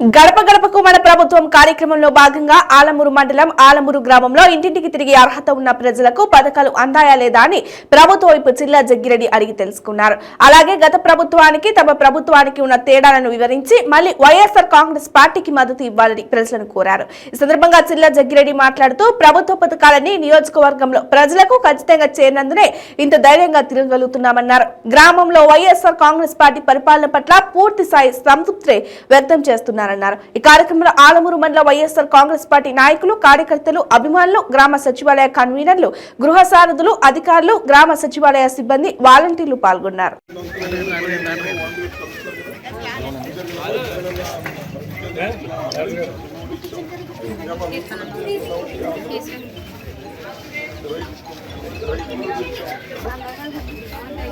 గడప గడపకు మన ప్రభుత్వం కార్యక్రమంలో భాగంగా ఆలమూరు మండలం ఆలమూరు గ్రామంలో ఇంటింటికి తిరిగి అర్హత ఉన్న ప్రజలకు పథకాలు అందాయా లేదా అని ప్రభుత్వ వైపు జిల్లా జగ్గిరెడ్డి అడిగి తెలుసుకున్నారు. అలాగే గత ప్రభుత్వానికి తమ ప్రభుత్వానికి ఉన్న తేడాలను వివరించి మళ్ళీ వైఎస్ఆర్ కాంగ్రెస్ పార్టీకి మద్దతు ఇవ్వాలని ప్రజలను కోరారు. ఈ సందర్భంగా జిల్లా జగ్గిరెడ్డి మాట్లాడుతూ ప్రభుత్వ పథకాలన్నీ నియోజకవర్గంలో ప్రజలకు ఖచ్చితంగా చేరినందునే ఇంత ధైర్యంగా తిరగలుగుతున్నామన్నారు. గ్రామంలో వైఎస్ఆర్ కాంగ్రెస్ పార్టీ పరిపాలన పట్ల పూర్తి స్థాయి సంతృప్తి వ్యక్తం చేస్తున్నారన్నారు. ఈ కార్యక్రమంలో ఆలమూరు మండల వైఎస్ఆర్ కాంగ్రెస్ పార్టీ నాయకులు కార్యకర్తలు అభిమానులు గ్రామ సచివాలయ కన్వీనర్లు గృహ సారథులు అధికారులు గ్రామ సచివాలయ సిబ్బంది వాలంటీర్లు పాల్గొన్నారు.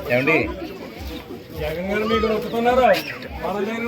ఏమండి? జగన్ గారు మీకు నొక్కుతున్నారా మన జగన్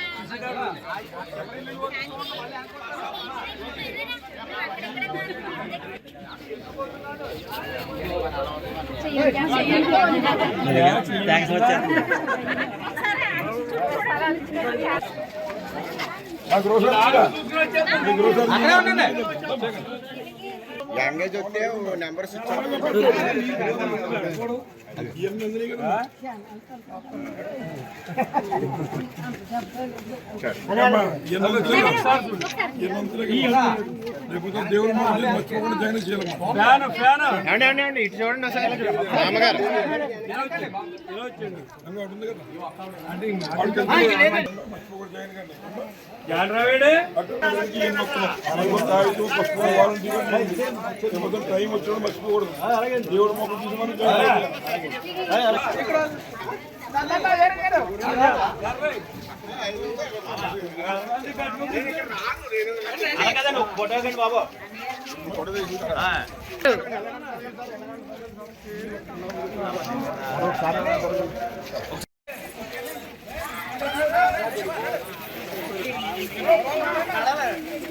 థ్యాంక్స్ వచ్చారు నాకు రోజు లాంగ్వేజ్ వస్తే నెంబర్స్ ఇటు చూడండి మామగారు రంగు ఒకటి ఉంది కదా. వాడికి ఎంత మర్చిపోకుండా జగన్ గారిని. జగన్ రావేడే? అటు ఇవన్నీ ఏం మొక్కలు. మనం తాగుతూ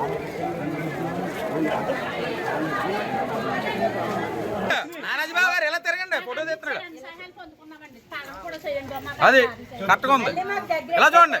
అని లేకపోతే టైం వచ్చాడు మర్చిపోకూడదు దేవుడు మొక్కలు చూసి మనం జగన్ గారిని. అది కరెక్ట్గా ఉంది ఎలా చూడండి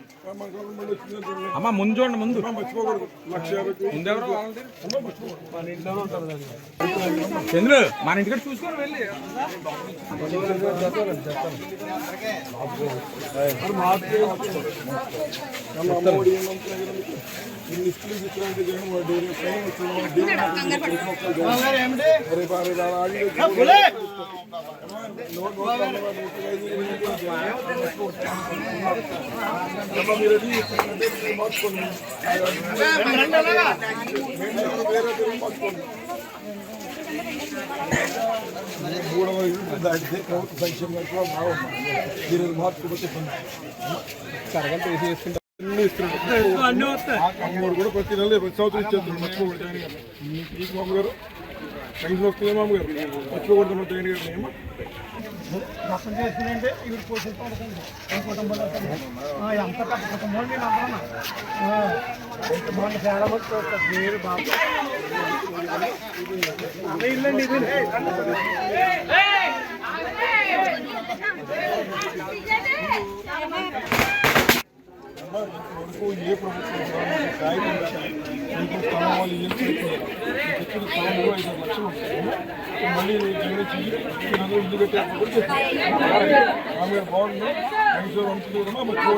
అమ్మ ముందు చూడండి ముందు. ముందెవరో చంద్రు మన ఇంటికి చూసుకొని వెళ్ళి. అమ్మ మూడవ దాటితే ప్రభుత్వ కూడా బాగుంది మార్చుకోకపోతే కూడా ప్రతి నెల ప్రతి సంవత్సరం ఇచ్చేస్తారు మర్చిపోకూడదు మామగారు పెన్షన్ వస్తుంది మామగారు మర్చిపోకూడదు మా జగన్ గారు దర్శనం చేసుకుంటే ఇవి పోషణ పడుతుంది కుటుంబంలో ఎంత పెద్ద కుటుంబం నేను అందరూ మన చాలా మంది చూస్తారు మీరు బాబు ఇల్లండి ఇది ఏ ప్రభుత్వం కూడా మనకి కాగితం ఇచ్చి మీకు స్థలం వాళ్ళు ఏం చెప్పలేదు మీకు ఇచ్చిన స్థలం కూడా ఐదు లక్షలు ఉంటుంది అమ్మా. ఇప్పుడు మళ్ళీ జగన్ చెయ్యి ఈరోజు ఇల్లు కట్టేప్పుడు కూడా చెప్పారు ఆమె బాగుంది మంచిగా వంచులేదమ్మా మంచిగా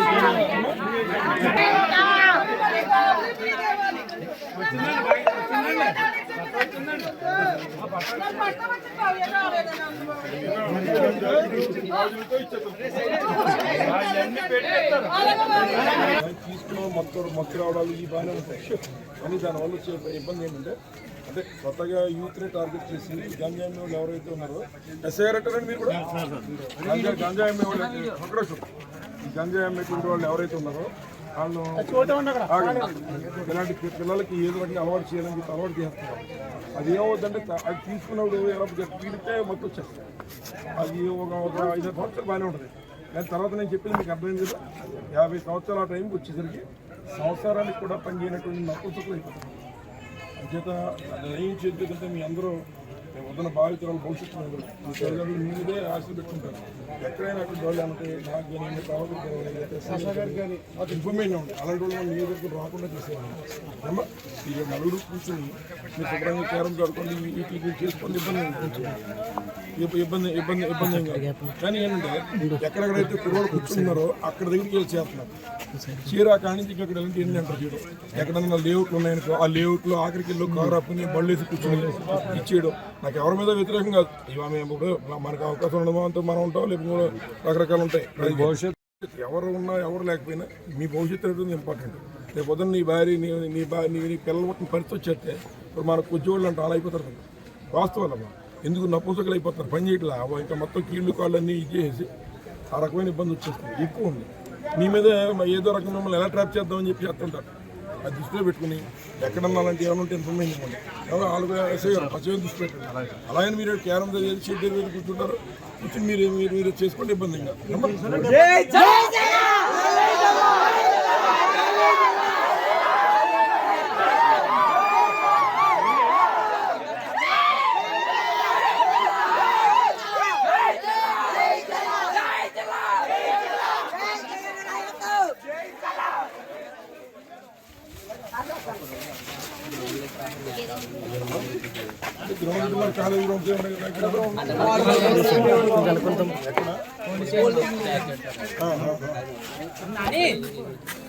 తీసుకున్న మొత్తం మొత్తం రావడాలు ఈ బాగానే ఉంటాయి కానీ దానివల్ల వచ్చే ఇబ్బంది ఏంటంటే అంటే కొత్తగా యూత్ని టార్గెట్ చేసి గంజాయి వాళ్ళు ఎవరైతే ఉన్నారో ఎస్ఐ గారు అంటారండి మీరు కూడా? గంజాయి గంజాయి అమ్మే వాళ్ళు చూడు. ఈ గంజాయి అమ్మేటువంటి వాళ్ళు ఎవరైతే ఉన్నారో వాళ్ళు. ఇలాంటి పిల్లలకి ఏదో ఒకటి అలవాటు చేయాలని చెప్పి అలవాటు చేస్తున్నారు. అది ఏమవుతుందంటే అది తీసుకున్నప్పుడు ఎలా పీడితే మొత్తం వచ్చేస్తుంది. అది ఒక ఒక ఐదు సంవత్సరాలు బాగానే ఉంటుంది. దాని తర్వాత నేను చెప్పింది మీకు అర్థమైంది కదా? యాభై సంవత్సరాల ఆ టైంకి వచ్చేసరికి సంవత్సరానికి కూడా పనిచేయనటువంటి నప్పుసుకులు అయిపోతుంది. విజేత ఏం మీ అందరూ రేపు పొద్దున భావితరాల భవిష్యత్తు మీ మీ మీదే ఆశలు పెట్టుకుంటారు. ఎక్కడైనా అక్కడ వాళ్ళు అంటే నాకు కానీ మీ కావాలి కానీ నాకు ఇన్ఫర్మేషన్ ఉంది. అలాంటి వాళ్ళు మీ దగ్గర రాకుండా చేసేవాళ్ళు. ఈ నలుగురు కూర్చొని మీరు శుభ్రంగా కేరం కడుకోండి వీటికి చేసుకోండి ఇబ్బంది ఇబ్బంది ఇబ్బంది ఇబ్బంది కానీ ఏంటంటే ఎక్కడెక్కడైతే కుర్రోడు కూర్చున్నారో అక్కడ దగ్గరికి వెళ్ళి చేస్తున్నారు. చీరా కాడి నుంచి ఇక్కడ వెళ్ళి ఎన్ని అంటారు చేయడం ఎక్కడన్నా లేఅవుట్లు ఉన్నాయనుకో ఆ లేఅవుట్లో ఆఖరికి వెళ్ళి కారు ఆపుకుని బళ్ళు వేసి కూర్చొని ఇచ్చేయడం. నాకు ఎవరి మీద వ్యతిరేకం కాదు. ఇవాళ మేము ఇప్పుడు మనకు అవకాశం ఉండడం అంతా మనం ఉంటాం లేకపోతే రకరకాలు ఉంటాయి. భవిష్యత్తు ఎవరు ఉన్నా ఎవరు లేకపోయినా మీ భవిష్యత్తు అనేది ఇంపార్టెంట్. రేపు పొద్దున్న నీ భార్య నీ నీ భార్య నీ నీ పిల్లలు పుట్టిన పరిస్థితి వచ్చేస్తే ఇప్పుడు మనకు ఉద్యోగులు అంటే అలా అయిపోతారు వాస్తవాలమ్మా ఎందుకు నపుంసకులు అయిపోతారు? పని చేయట్లా? అవ్వ ఇంకా మొత్తం కీళ్ళు కాళ్ళు అన్నీ ఇచ్చేసి ఆ రకమైన ఇబ్బంది వచ్చేస్తుంది. ఎక్కువ ఉంది. మీ మీద ఏదో రకం మిమ్మల్ని ఎలా ట్రాప్ చేద్దామని చెప్పి చేస్తుంటారు. అది దృష్టిలో పెట్టుకుని ఎక్కడన్నా అలాంటి ఏమైనా ఉంటే ఇన్ఫర్మేషన్ ఇవ్వండి. ఎవరో ఆలుగు ఎస్ఐ గారు దృష్టి పెట్టండి. అలాగే మీరు క్యారం దగ్గర షెడ్ దగ్గర కూర్చుంటారు కూర్చుని మీరు మీరు మీరు చేసుకుంటే ఇబ్బంది ఇంకా గ్రౌండ్లో కాలేజ్ గ్రౌండ్స్ ఉన్నాయి కదా ఇక్కడ. ఎక్కడ? ఆ, ఆ, ఆ.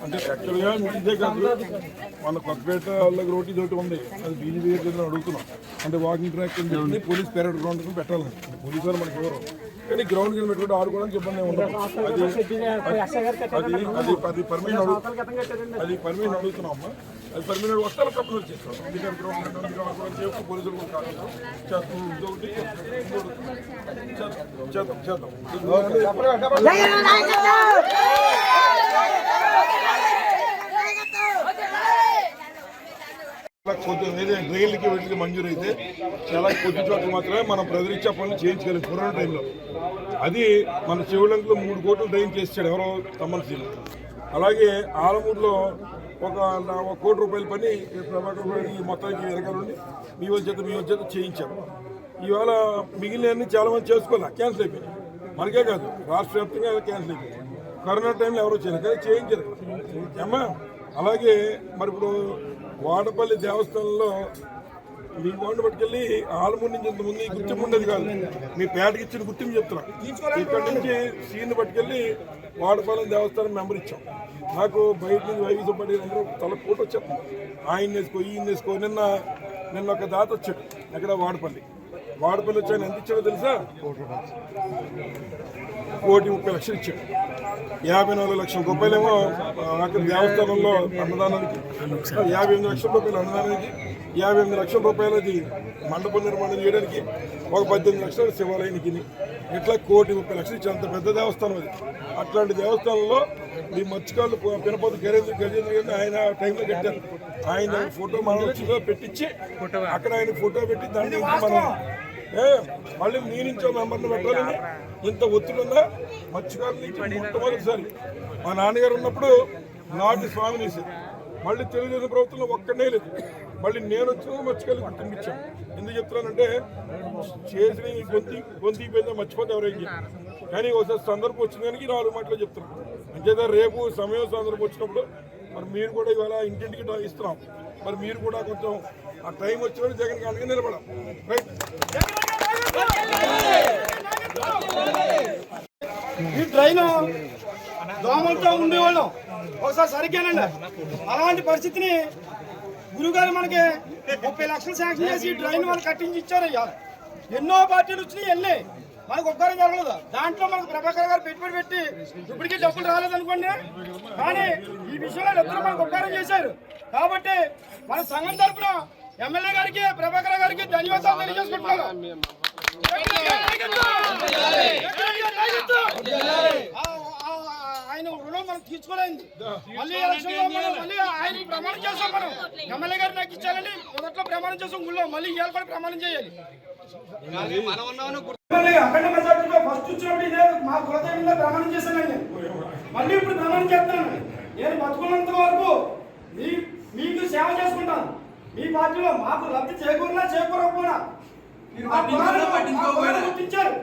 అంటే యాక్చువల్గా ఇదే కాదు. మన కొత్తపేట వాళ్ళకి రోటీ తోటి ఉంది అది బీజేపీ దగ్గర అడుగుతున్నాం అంటే walking track police parade ground పెట్టాలి పోలీసు వాళ్ళు మనకి ఎవరు? కానీ గ్రౌండ్ కింద పెట్టుకుంటే ఆడుకోవడానికి ఇబ్బంది ఉండదు అది అది అది అది పర్మిషన్ అడుగు అది పర్మిషన్ అడుగుతున్నాం అమ్మా అది పర్మిషన్ వస్తే తప్పని వచ్చేస్తాం అందుకని గ్రౌండ్ అందుకని పోలీసులు కూడా కాదు. చేస్తాం. ఇంకొకటి ఇంకొకటి చేద్దాం చేద్దాం కొద్ది వేరే రైలుకి వీటికి మంజూరు అయితే చాలా కొద్ది చోట్ల మాత్రమే మనం ప్రజలిచ్చే పనులు చేయించగలం కరోనా టైంలో. అది మన శివలంకలో మూడు కోట్లు డ్రైన్ చేసాడు ఎవరో తమ్మలసీలు అలాగే ఆలమూరులో ఒక ఒక కోటి రూపాయల పని ప్రభాకర్ ఈ మొత్తానికి వెనకాలండి మీ వచ్చేత చేత మీ వచ్చేత చేత ఇవాళ మిగిలినవన్నీ చాలా మంది చేసుకోవాలి? క్యాన్సిల్ అయిపోయినాయి. మనకే కాదు రాష్ట్ర వ్యాప్తంగా క్యాన్సిల్ అయిపోయింది. కరోనా టైంలో ఎవరు వచ్చారు కానీ చేయించారు అమ్మా అలాగే మరి ఇప్పుడు వాడపల్లి దేవస్థానంలో మీ వాడిని పట్టుకెళ్ళి ఆలమూరు నుంచి ఇంతకుముందు ఈ గుర్తింపు ఉండేది కాదు. మీ పేటకి ఇచ్చిన గుర్తింపు చెప్తున్నా. ఇక్కడ నుంచి సీన్ పట్టుకెళ్ళి వాడపాలెం దేవస్థానం మెంబర్ ఇచ్చాం. నాకు బయట నుంచి వైవిధ్య పడి అందరూ తల పూట వచ్చేస్తుంది ఆయన వేసుకో ఈయన వేసుకో. నిన్న నిన్న ఒక దాత వచ్చాడు ఎక్కడ? వాడపల్లి. వాడపల్లి వచ్చి ఆయన ఎంత ఇచ్చాడో తెలుసా? కోటి ముప్పై లక్షలు ఇచ్చాడు. యాభై నాలుగు లక్షల రూపాయలేమో అక్కడ దేవస్థానంలో అన్నదానానికి యాభై ఎనిమిది లక్షల రూపాయలు అన్నదానానికి యాభై ఎనిమిది లక్షల రూపాయలు అది మండపం నిర్మాణం చేయడానికి ఒక పద్దెనిమిది లక్షలు శివాలయానికి ఇట్లా కోటి ముప్పై లక్షలు ఇచ్చి అంత పెద్ద దేవస్థానం అది. అట్లాంటి దేవస్థానంలో ఈ మత్స్యకారులు పినపోతు గజేంద్ర గజేంద్ర గారిని ఆయన టైంలో కట్టారు. ఆయన ఫోటో మనం పెట్టించి అక్కడ ఆయన ఫోటో పెట్టి దాన్ని మనం మళ్ళీ మీ నుంచో మెంబర్ని పెట్టాలని ఇంత ఒత్తిడి ఉందా మత్స్యకారుల నుంచి మొట్టమొదటిసారి. మా నాన్నగారు ఉన్నప్పుడు నాటి స్వామిని చేసేది మళ్ళీ తెలుగుదేశం ప్రభుత్వంలో ఒక్కడే లేదు. మళ్ళీ నేను వచ్చిన మర్చిపోయి గుర్తింపించాను ఎందుకు చెప్తున్నానంటే చేసిన ఈ గొంతి గొంతిపోయిందో మర్చిపోతే ఎవరేం కానీ ఒకసారి సందర్భం వచ్చిన దానికి నాలుగు మాటలు చెప్తున్నాను అంచేత రేపు సమయం సందర్భం వచ్చినప్పుడు మరి మీరు కూడా ఇవాళ ఇంటింటికి ఇస్తున్నాం. మరి మీరు కూడా కొంచెం ఆ టైం వచ్చినప్పుడు జగన్ గారికి నిలబడం. ఈ ట్రైన్ దోమలతో ఉండేవాళ్ళం. ఒకసారి సరిగ్గానండి. అలాంటి పరిస్థితిని గురుగారు మనకి ముప్పై లక్షలు శాంక్షన్ చేసి ఈ ట్రైన్ వాళ్ళు కట్టించి ఇచ్చారు ఎన్నో పార్టీలు వచ్చినాయి వెళ్ళే మనకు ఒక్కరం జరగలేదు. దాంట్లో మనకు ప్రభాకర్ గారు పెట్టుబడి పెట్టి ఇప్పటికీ డబ్బులు రాలేదనుకోండి. కానీ ఈ విషయంలో ఇద్దరు మనకు ఉపకారం చేశారు. కాబట్టి మన సంఘం తరఫున ఎమ్మెల్యే గారికి ప్రభాకర్ గారికి ధన్యవాదాలు తెలియజేసుకుంటున్నాను. ఆయన రుణం మనం తీర్చుకోలేదు. మళ్ళీ ఎలక్షన్లో మనం మళ్ళీ ఆయన ప్రమాణం చేస్తాం మనం. ఎమ్మెల్యే గారు నాకు ఇచ్చారని మొదట్లో ప్రమాణం చేసాం గుళ్ళో మళ్ళీ ఇవాళ కూడా ప్రమాణం చేయాలి. అఖండ మెజార్టీలో ఫస్ట్ వచ్చినప్పుడు ఇదే మా మీద ప్రమాణం చేశానండి. మళ్ళీ ఇప్పుడు ప్రమాణం చేస్తాను. నేను బతుకున్నంత వరకు మీ మీకు సేవ చేసుకుంటాను మీ పార్టీలో మాకు లబ్ధి చేకూరినా చేకూరకపోయినా గుర్తించారు.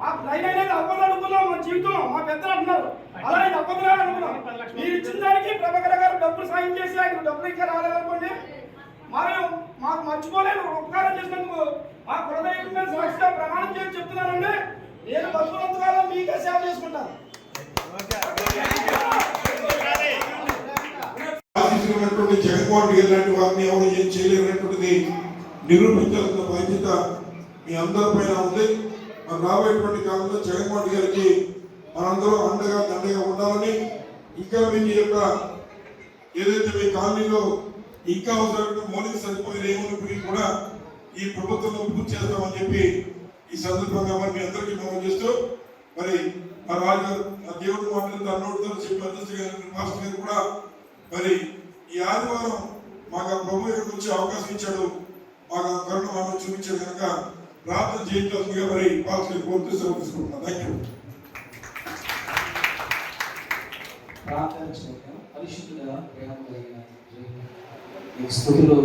మాకు అనేది అవ్వదు అనుకున్నాం మా జీవితంలో. మా పెద్దలు అంటున్నారు. అలా ఇది అవ్వదు అనుకున్నాం. మీరు ఇచ్చిన దానికి ప్రభాకర్ గారు డబ్బులు సాయం చేసి ఆయన డబ్బులు ఇంకా రాలేదనుకోండి. మరియు మాకు మర్చిపోలేని ఉపకారం చేసినందుకు మా సాక్షిగా ప్రమాణం చేసి చెప్తున్నానండి నేను బతుకున్నంత కాలం మీకే సేవ చేసుకుంటాను. ఆశిస్తున్నటువంటి జగన్మోహన్ రెడ్డి లాంటి వారిని ఎవరు ఏం చేయలేనటువంటిది నిరూపించాల్సిన బాధ్యత మీ అందరి పైన ఉంది. మరి రాబోయేటువంటి కాలంలో జగన్మోహన్ గారికి మనందరం అండగా దండగా ఉండాలని ఇంకా మీ యొక్క ఏదైతే మీ కాలనీలో ఇంకా అవసరమైన మౌలిక సదుపాయాలు ఏమైనప్పటికీ కూడా ఈ ప్రభుత్వంలో పూర్తి చేస్తామని చెప్పి ఈ సందర్భంగా మరి మీ అందరికీ మనం చేస్తూ మరి మా రాజు గారు దేవుడు మాట్లాడుతూ అన్నోడుతో చెప్పి అధ్యక్ష గారు మాస్టర్ గారు కూడా మరి ఈ ఆదివారం మాకు ప్రభు ఇక్కడికి వచ్చే అవకాశం ఇచ్చాడు. మాకు కరుణ మాకు చూపించాడు కనుక ప్రార్థన చేయించాల్సిందిగా మరి పాత్ర కోరుతూ సెలవు తీసుకుంటున్నాను థ్యాంక్ యూ ప్రార్థన చేద్దాం. ప్రేమ కలిగిన స్తోత్రములు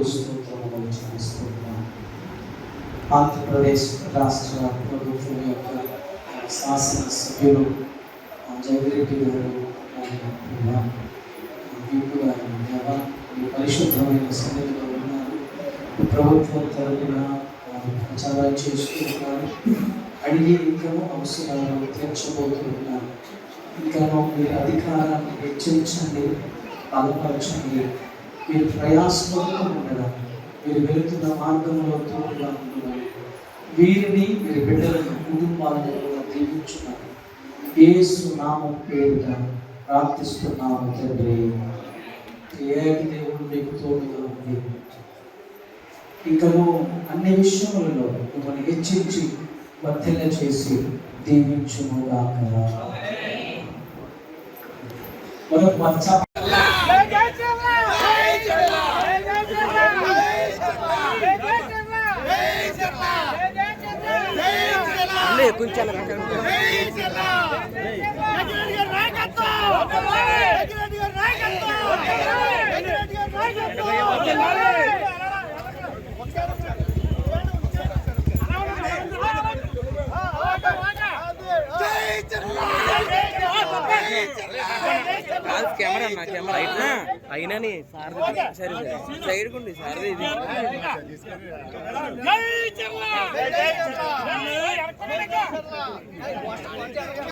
చెల్లిస్తున్నాం ఆంధ్రప్రదేశ్ రాష్ట్ర ప్రభుత్వం యొక్క శాసన సభ్యులు జగన్ రెడ్డి గారు ఆయన ప్రియ, ఆ వీపు గారు దేవా, మీ పరిశుద్ధమైన సన్నిధిలో ఉన్నారు. ప్రభుత్వం తరపున వారు ప్రచారం చేస్తున్నారు అడిగి ఇంకా అవసరాలను తీర్చబోతున్నారు ఇంకనూ మీరు అధికారాన్ని హెచ్చరించండి బలపరచండి. మీరు ప్రయాసంలో ఉండడం మీరు వెళుతున్న మార్గంలో తోడుగా వీరిని మీరు బిడ్డలను కుటుంబాలను కూడా దీవించున్నారు ఏసు నామం పేరుట ప్రార్థిస్తున్నాము తండ్రి. ఏక దేవుడు మీకు తోడుగా ఉంది ఇంకను అన్ని విషయములలో మిమ్మల్ని హెచ్చించి వర్తిల్ల చేసి దీవించునుగాక మనకు అన్న కెమెరా అయినా అయినాని సార్ సరే సైడ్ కొండి సార్ ఇది జై జై